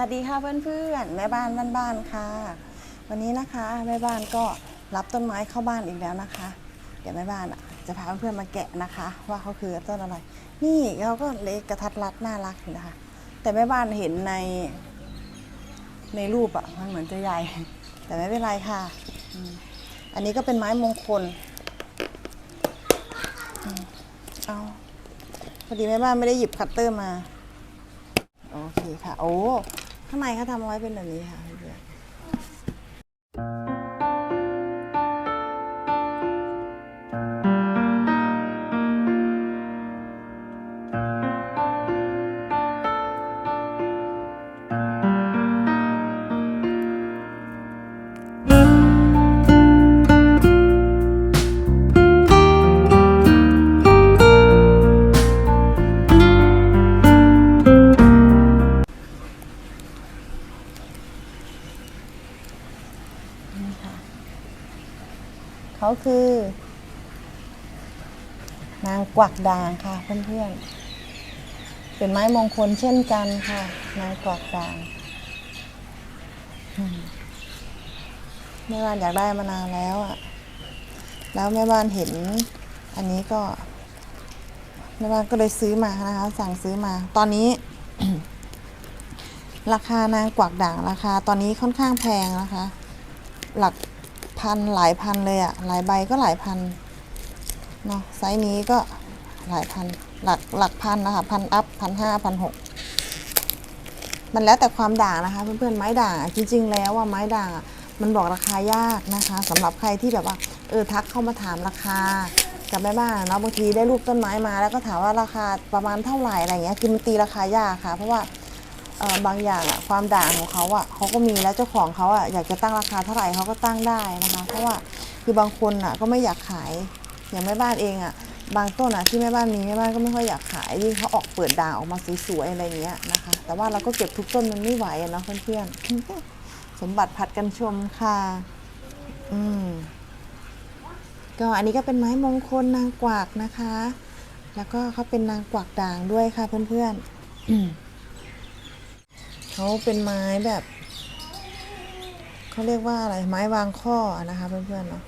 สวัสดีค่ะเพื่อนๆแม่บ้านบ้านๆค่ะ วันนี้นะคะแม่บ้านก็รับต้นไม้เข้าบ้านอีกแล้วนะคะ เดี๋ยวแม่บ้านจะพาเพื่อนๆมาแกะนะคะ ว่าเขาคือต้นอะไร นี่เขาก็เล็กกระทัดรัดน่ารักอยู่นะคะ แต่แม่บ้านเห็นในในรูปอะมันเหมือนจะใหญ่ แต่ไม่เป็นไรค่ะ อันนี้ก็เป็นไม้มงคลเอาพอดีแม่บ้านไม่ได้หยิบคัตเตอร์มา โอเคค่ะ โอ้ ข้างในเขาทำเอาไว้เป็นแบบนี้ค่ะ เขาคือ นางกวักด่างค่ะเพื่อนๆ เป็นไม้มงคลเช่นกันค่ะ นางกวักด่างแม่บ้านอยากได้มานานแล้วอะ่ะ แล้วแม่บ้านเห็น อันนี้ก็แม่บ้านก็เลยซื้อมานะคะ สั่งซื้อมา ตอนนี้ ราคานางกวักด่างราคา ตอนนี้ค่อนข้างแพงนะคะ หลัก พันหลายพันเลยอะหลายใบก็หลายพันเนาะไซส์นี้ก็หลายพันหลักหลักพันนะคะพันอัพพันห้าพันหกมันแล้วแต่ความด่างนะคะ เพื่อนๆไม้ด่างจริง ๆ แล้วว่าไม้ด่างมันบอกราคายากนะคะสำหรับใครที่แบบว่าเออทักเข้ามาถามราคากับแม่บ้านเนาะบางทีได้รูปต้นไม้มาแล้วก็ถามว่าราคาประมาณเท่าไหร่อะไรเงี้ยคือมันตีราคายากค่ะ เพราะว่า เอ่อบางอย่างอะความด่างของเขาอะเขาก็มีแล้วเจ้าของเขาอะอยากจะตั้งราคาเท่าไหร่เขาก็ตั้งได้นะคะ เพราะว่าคือบางคนอะก็ไม่อยากขายอย่างแม่บ้านเองอะบางต้นอะที่แม่บ้านมีแม่บ้านก็ไม่ค่อยอยากขายยิ่งเขาออกเปิดด่างออกมาสวยๆอะไรเงี้ยนะคะ แต่ว่าเราก็เก็บทุกต้นมันไม่ไหวอะเนาะเพื่อนๆสมบัติผัดกันชมค่ะ อืมก็อันนี้ก็เป็นไม้มงคลนางกวักนะคะ แล้วก็เขาเป็นนางกวักด่างด้วยค่ะเพื่อนๆ เขาเป็นไม้แบบเขาเรียกว่าอะไรไม้วางข้อนะคะเพื่อนๆเนาะ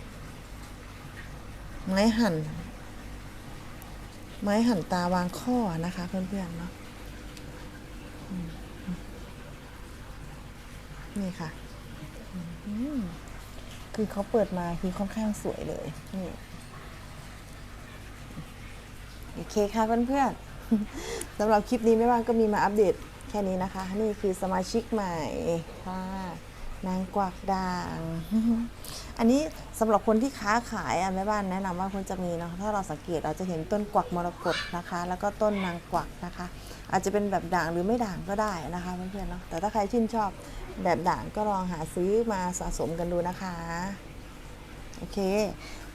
ไม้หั่น ไม้หั่นตาวางข้อนะคะเพื่อนๆเนาะนี่ค่ะคือเขาเปิดมาคือค่อนข้างสวยเลยนี่โอเคค่ะเพื่อนๆสำหรับคลิปนี้ไม่ว่างก็มีมาอัปเดต แค่นี้นะคะ นี่คือสมาชิกใหม่ค่ะนางกวักด่าง อันนี้สำหรับคนที่ค้าขายอะแม่บ้านแนะนำว่าควรจะมีเนาะถ้าเราสังเกตเราจะเห็นต้นกวักมรกตนะคะ แล้วก็ต้นนางกวักนะคะ อาจจะเป็นแบบด่างหรือไม่ด่างก็ได้นะคะเพื่อนๆเนาะแต่ถ้าใครชื่นชอบแบบด่างก็ลองหาซื้อมาสะสมกันดูนะคะโอเค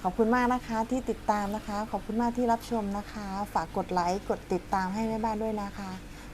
ขอบคุณมากนะคะที่ติดตามนะคะ ขอบคุณมากที่รับชมนะคะ ฝากกดไลค์กดติดตามให้แม่บ้านด้วยนะคะ